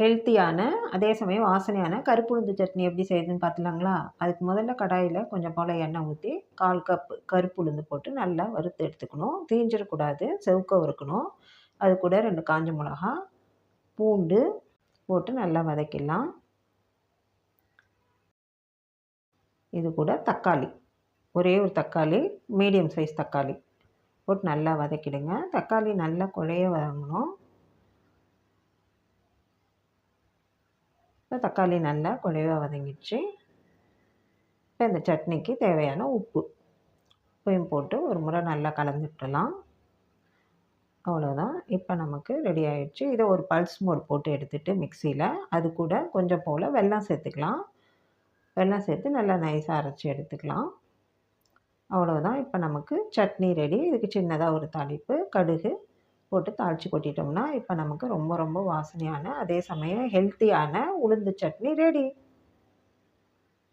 ஹெல்த்தியான அதே சமயம் வாசனையான கருப்பு உளுந்து சட்னி எப்படி செய்யுதுன்னு பார்த்துலாங்களா அதுக்கு முதல்ல கடாயில் கொஞ்சம் போல் எண்ணெய் ஊற்றி கால் கப்பு கருப்பு உளுந்து போட்டு நல்லா வறுத்து எடுத்துக்கணும். தீஞ்சிடக்கூடாது செவுக்க வறுக்கணும் அது கூட ரெண்டு காஞ்ச மிளகா பூண்டு போட்டு நல்லா வதக்கிடலாம். இது கூட தக்காளி. ஒரே ஒரு தக்காளி மீடியம் சைஸ் தக்காளி. போட்டு நல்லா வதக்கிடுங்க. தக்காளி நல்லா குழைய வதங்கணும். இப்போ தக்காளி நல்லா குழைவாக வதங்கிடுச்சு. இப்போ இந்த சட்னிக்கு தேவையான உப்பு. உப்பையும் போட்டு ஒரு முறை நல்லா கலந்துட்டலாம் அவ்வளோதான் இப்போ நமக்கு ரெடி ஆகிடுச்சு இதை ஒரு பல்ஸ் மோட் போட்டு எடுத்துகிட்டு மிக்சியில் அது கூட கொஞ்சம் போல் வெல்லம் சேர்த்துக்கலாம். வெல்லம் சேர்த்து நல்லா நைஸாக அரைச்சி எடுத்துக்கலாம். அவ்வளோதான் இப்போ நமக்கு சட்னி ரெடி இதுக்கு சின்னதாக ஒரு தாளிப்பு கடுகு போட்டு தாளித்து கொட்டிட்டோம்னா இப்போ நமக்கு ரொம்ப ரொம்ப வாசனையான அதே சமயம் ஹெல்த்தியான உளுந்து சட்னி ரெடி